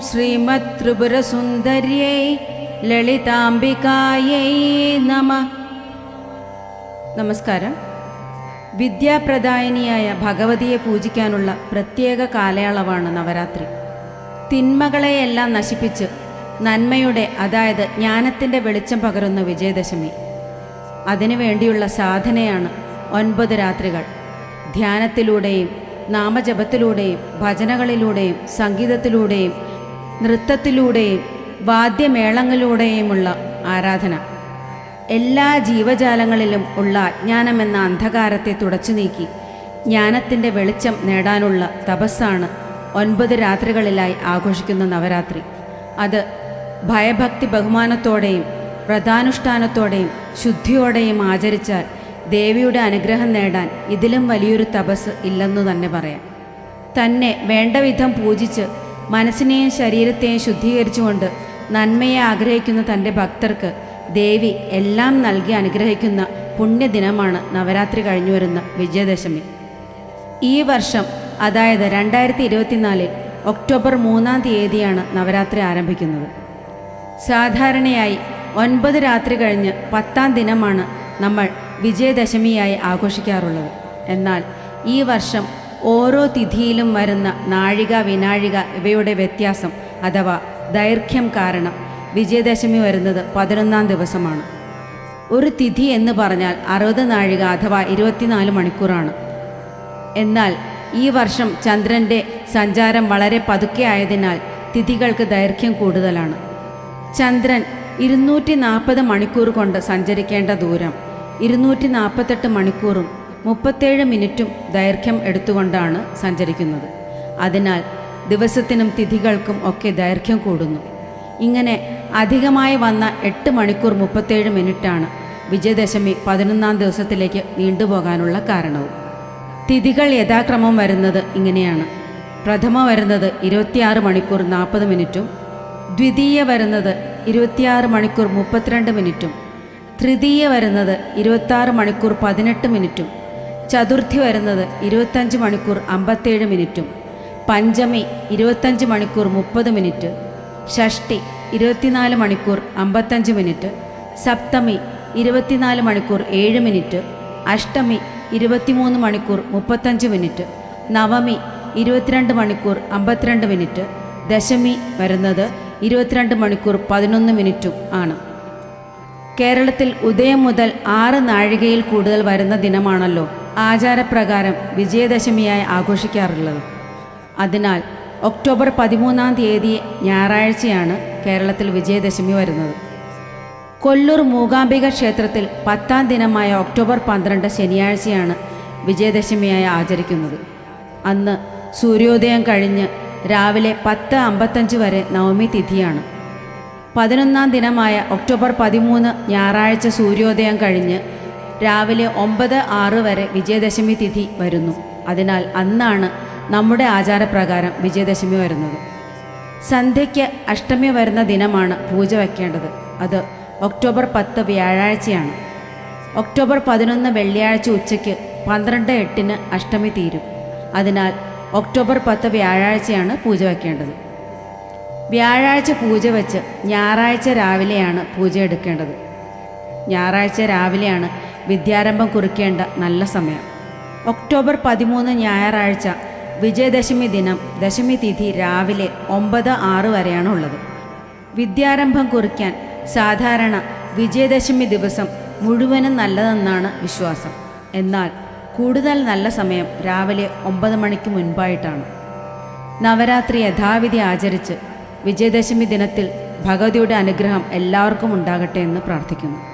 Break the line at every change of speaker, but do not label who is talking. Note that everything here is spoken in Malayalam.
ശ്രീമത്രിപുരസുന്ദര്यै ലളിതാംബികായൈ നമ. നമസ്കാരം. വിദ്യാപ്രദായിനിയായ ഭഗവതിയെ പൂജിക്കാനുള്ള പ്രത്യേക കാലയളവാണ് നവരാത്രി. തിന്മകളെയെല്ലാം നശിപ്പിച്ച് നന്മയുടെ അതായത് ജ്ഞാനത്തിന്റെ വെളിച്ചം പകരുന്ന വിജയദശമി. അതിനു വേണ്ടിയുള്ള സാധനയാണ് ഒൻപത് രാത്രികൾ. ധ്യാനത്തിലൂടെയും നാമജപത്തിലൂടെയും ഭജനകളിലൂടെയും സംഗീതത്തിലൂടെയും നൃത്തത്തിലൂടെയും വാദ്യമേളങ്ങളിലൂടെയുമുള്ള ആരാധന. എല്ലാ ജീവജാലങ്ങളിലും ഉള്ള അജ്ഞാനമെന്ന അന്ധകാരത്തെ തുടച്ചു നീക്കി ജ്ഞാനത്തിന്റെ വെളിച്ചം നേടാനുള്ള തപസ്സാണ് ഒൻപത് രാത്രികളിലായി ആഘോഷിക്കുന്ന നവരാത്രി. അത് ഭയഭക്തി ബഹുമാനത്തോടെയും വ്രതാനുഷ്ഠാനത്തോടെയും ശുദ്ധിയോടെയും ആചരിച്ചാൽ ദേവിയുടെ അനുഗ്രഹം നേടാൻ ഇതിലും വലിയൊരു തപസ് ഇല്ലെന്നു തന്നെ പറയാം. തന്നെ വേണ്ട പൂജിച്ച് മനസ്സിനെയും ശരീരത്തെയും ശുദ്ധീകരിച്ചുകൊണ്ട് നന്മയെ ആഗ്രഹിക്കുന്ന തന്റെ ഭക്തർക്ക് ദേവി എല്ലാം നൽകി അനുഗ്രഹിക്കുന്ന പുണ്യദിനമാണ് നവരാത്രി കഴിഞ്ഞു വരുന്ന വിജയദശമി. ഈ വർഷം അതായത് രണ്ടായിരത്തി ഇരുപത്തിനാലിൽ ഒക്ടോബർ മൂന്നാം തീയതിയാണ് നവരാത്രി ആരംഭിക്കുന്നത്. സാധാരണയായി ഒൻപത് രാത്രി കഴിഞ്ഞ് പത്താം ദിനമാണ് നമ്മൾ വിജയദശമിയായി ആഘോഷിക്കാറുള്ളത്. എന്നാൽ ഈ വർഷം ഓരോ തിഥിയിലും വരുന്ന നാഴിക വിനാഴിക ഇവയുടെ വ്യത്യാസം അഥവാ ദൈർഘ്യം കാരണം വിജയദശമി വരുന്നത് പതിനൊന്നാം ദിവസമാണ്. ഒരു തിഥി എന്ന് പറഞ്ഞാൽ അറുപത് നാഴിക അഥവാ ഇരുപത്തിനാല് മണിക്കൂറാണ്. എന്നാൽ ഈ വർഷം ചന്ദ്രന്റെ സഞ്ചാരം വളരെ പതുക്കെ ആയതിനാൽ തിഥികൾക്ക് ദൈർഘ്യം കൂടുതലാണ്. ചന്ദ്രൻ ഇരുന്നൂറ്റി നാൽപ്പത് മണിക്കൂർ കൊണ്ട് സഞ്ചരിക്കേണ്ട ദൂരം ഇരുന്നൂറ്റി നാൽപ്പത്തെട്ട് മണിക്കൂറും മുപ്പത്തേഴ് മിനിറ്റും ദൈർഘ്യം എടുത്തുകൊണ്ടാണ് സഞ്ചരിക്കുന്നത്. അതിനാൽ ദിവസത്തിനും തിഥികൾക്കും ഒക്കെ ദൈർഘ്യം കൂടുന്നു. ഇങ്ങനെ അധികമായി വന്ന എട്ട് മണിക്കൂർ മുപ്പത്തേഴ് മിനിറ്റാണ് വിജയദശമി പതിനൊന്നാം ദിവസത്തിലേക്ക് നീണ്ടുപോകാനുള്ള കാരണവും. തിഥികൾ യഥാക്രമം വരുന്നത് ഇങ്ങനെയാണ്. പ്രഥമ വരുന്നത് ഇരുപത്തിയാറ് മണിക്കൂർ നാൽപ്പത് മിനിറ്റും ദ്വിതീയ വരുന്നത് ഇരുപത്തിയാറ് മണിക്കൂർ മുപ്പത്തിരണ്ട് മിനിറ്റും തൃതീയ വരുന്നത് ഇരുപത്താറ് മണിക്കൂർ പതിനെട്ട് മിനിറ്റും ചതുർത്ഥി വരുന്നത് ഇരുപത്തഞ്ച് മണിക്കൂർ അമ്പത്തേഴ് മിനിറ്റും. പഞ്ചമി ഇരുപത്തഞ്ച് മണിക്കൂർ മുപ്പത് മിനിറ്റ്. ഷഷ്ടി ഇരുപത്തിനാല് മണിക്കൂർ അമ്പത്തഞ്ച് മിനിറ്റ്. സപ്തമി ഇരുപത്തിനാല് മണിക്കൂർ ഏഴ് മിനിറ്റ്. അഷ്ടമി ഇരുപത്തിമൂന്ന് മണിക്കൂർ മുപ്പത്തഞ്ച് മിനിറ്റ്. നവമി ഇരുപത്തിരണ്ട് മണിക്കൂർ അമ്പത്തിരണ്ട് മിനിറ്റ്. ദശമി വരുന്നത് ഇരുപത്തിരണ്ട് മണിക്കൂർ പതിനൊന്ന് മിനിറ്റും ആണ്. കേരളത്തിൽ ഉദയം മുതൽ ആറ് നാഴികയിൽ കൂടുതൽ വരുന്ന ദിനമാണല്ലോ. ആചാരപ്രകാരം വിജയദശമിയായി ആഘോഷിക്കാറുള്ളത്. അതിനാൽ ഒക്ടോബർ പതിമൂന്നാം തീയതി ഞായറാഴ്ചയാണ് കേരളത്തിൽ വിജയദശമി വരുന്നത്. കൊല്ലൂർ മൂകാംബിക ക്ഷേത്രത്തിൽ പത്താം ദിനമായ ഒക്ടോബർ പന്ത്രണ്ട് ശനിയാഴ്ചയാണ് വിജയദശമിയായി ആചരിക്കുന്നത്. അന്ന് സൂര്യോദയം കഴിഞ്ഞ് രാവിലെ പത്ത് അമ്പത്തഞ്ച് വരെ നവമി തിഥിയാണ്. പതിനൊന്നാം ദിനമായ ഒക്ടോബർ പതിമൂന്ന് ഞായറാഴ്ച സൂര്യോദയം കഴിഞ്ഞ് രാവിലെ ഒമ്പത് ആറ് വരെ വിജയദശമി തിഥി വരുന്നു. അതിനാൽ അന്നാണ് നമ്മുടെ ആചാരപ്രകാരം വിജയദശമി വരുന്നത്. സന്ധ്യയ്ക്ക് അഷ്ടമി വരുന്ന ദിനമാണ് പൂജ വയ്ക്കേണ്ടത് അത് ഒക്ടോബർ പത്ത് വ്യാഴാഴ്ചയാണ്. ഒക്ടോബർ പതിനൊന്ന് വെള്ളിയാഴ്ച ഉച്ചയ്ക്ക് പന്ത്രണ്ട് എട്ടിന് അഷ്ടമി തീരും. അതിനാൽ ഒക്ടോബർ പത്ത് വ്യാഴാഴ്ചയാണ് പൂജ വയ്ക്കേണ്ടത് വ്യാഴാഴ്ച പൂജ വെച്ച് ഞായറാഴ്ച രാവിലെയാണ് പൂജ എടുക്കേണ്ടത്. ഞായറാഴ്ച രാവിലെയാണ് വിദ്യാരംഭം കുറിക്കേണ്ട നല്ല സമയം. ഒക്ടോബർ പതിമൂന്ന് ഞായറാഴ്ച വിജയദശമി ദിനം ദശമി തിഥി രാവിലെ ഒമ്പത് ആറ് വരെയാണ് ഉള്ളത് വിദ്യാരംഭം കുറിക്കാൻ സാധാരണ വിജയദശമി ദിവസം മുഴുവനും നല്ലതെന്നാണ് വിശ്വാസം. എന്നാൽ കൂടുതൽ നല്ല സമയം രാവിലെ ഒമ്പത് മണിക്ക് മുൻപായിട്ടാണ്. നവരാത്രി യഥാവിധി ആചരിച്ച് വിജയദശമി ദിനത്തിൽ ഭഗവതിയുടെ അനുഗ്രഹം എല്ലാവർക്കും ഉണ്ടാകട്ടെ എന്ന് പ്രാർത്ഥിക്കുന്നു.